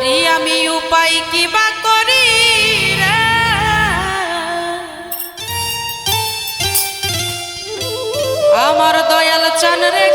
তারি আমি উপায় কি বা করি আমার দয়াল চান রে